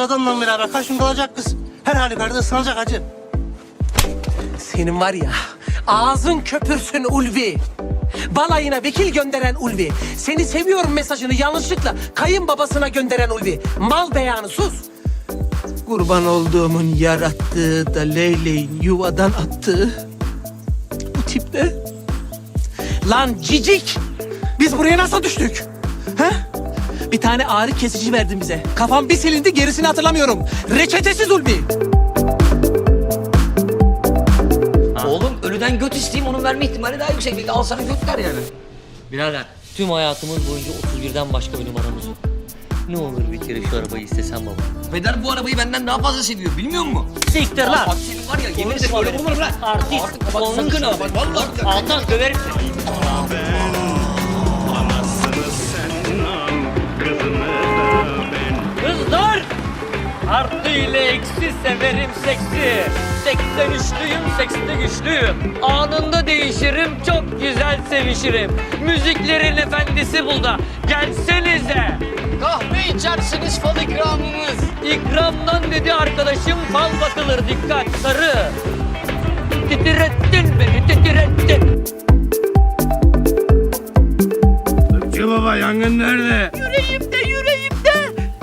adamla beraber karşımda kalacak kız. Her halükarda ıslanacak hacı. Senin var ya ağzın köpürsün Ulvi. Balayına vekil gönderen Ulvi. Seni seviyorum mesajını yanlışlıkla kayınbabasına gönderen Ulvi. Mal beyanı sus. Kurban olduğumun yarattığı da leyleğin yuvadan attığı bu tip ne? Lan cicik! Biz buraya nasıl düştük? Bir tane ağrı kesici verdin bize. Kafam bir silindi gerisini hatırlamıyorum. Reçetesiz Ulvi. Oğlum ölüden göt isteyeyim onun verme ihtimali daha yüksek. Belki al sana göt yani. Birader tüm hayatımız boyunca 31'den başka bir numaramız yok. Ne olur bir kere şu arabayı istesem baba. Peder bu arabayı benden daha fazla seviyor bilmiyor musun? Siktir lan. Bak senin var ya yemin ederim öyle vurma bırak. Artist. Artık bak sakın ha vallahi. Altan döverim seni. İle eksi severim seksi. 83'lüyüm, sekste güçlüyüm. Anında değişirim, çok güzel sevişirim. Müziklerin efendisi burada. Gelsenize. Kahve içersiniz fal ikramımız. İkramdan dedi arkadaşım fal bakılır dikkat sarı. Titrettin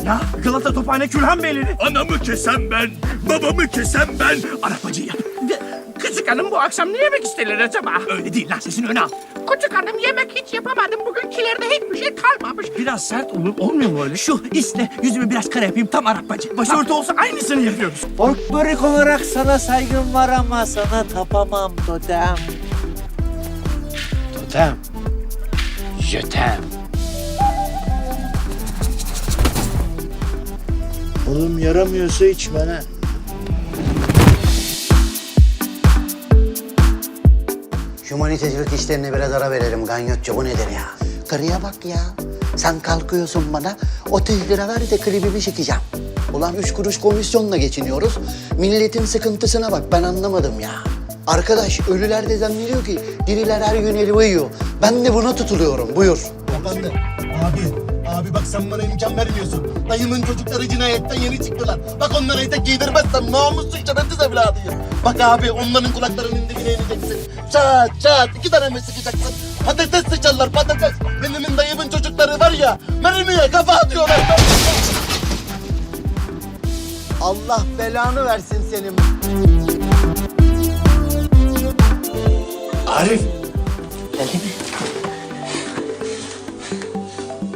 Ya Galata Tophane Külhan Beyleri. Anamı kesem ben, babamı kesem ben. Arapacı yap. Küçük hanım bu akşam ne yemek isterler acaba? Öyle değil lan sesini öne al. Küçük hanım yemek hiç yapamadım. Bugünkilerde hiçbir şey kalmamış. Biraz sert olur, olmuyor mu öyle? Şu isle yüzümü biraz kare yapayım tam Arapacı. Başörtü olsa aynısını yapıyoruz. Folklorik olarak sana saygım var ama sana tapamam totem. Totem. Jötem. Oğlum yaramıyorsa içme lan. Humanitecilik işlerine biraz ara verelim Ganyotçu bu nedir ya? Karıya bak ya. Sen kalkıyorsun bana 30 lira ver de klibimi çekeceğim. Ulan üç kuruş komisyonla geçiniyoruz. Milletin sıkıntısına bak ben anlamadım ya. Arkadaş ölüler de zannediyor ki diriler her gün helva yiyor. Ben de buna tutuluyorum buyur. Efendim, abi, abi bak sen bana imkan vermiyorsun. Dayımın çocukları cinayetten yeni çıktılar. Bak onlara etek giydirmezsem namussuz şerefsiz evladıyım. Bak abi onların kulaklarının dibine ineceksin. Çat çat iki tane mi sıkacaksın? Patates sıçarlar patates. Benim dayımın çocukları var ya mermiye kafa atıyorlar. Allah belanı versin senin. Arif.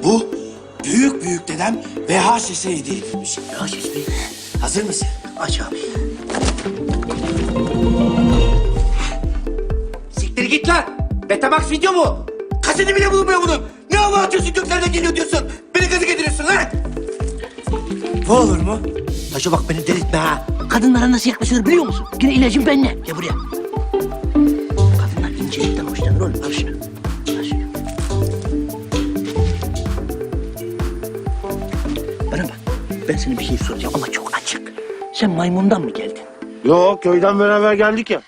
Bu büyük büyük dedem VHS'e hediye edilmiş. VHS mi? Hazır mısın? Aç abi. Siktir git lan. Betamax video mu? Kaseti bile bulunmuyor bunun. Ne hava atıyorsun göklerden geliyor diyorsun. Beni gazı getiriyorsun lan. Bu olur mu? Taşı bak beni delirtme ha. Kadınlara nasıl yaklaşılır biliyor musun? Yine ilacım benimle. Gel buraya. Al şunu. Bana bak. Ben sana bir şey soracağım ama çok açık. Sen maymundan mı geldin? Yok köyden beraber geldik ya.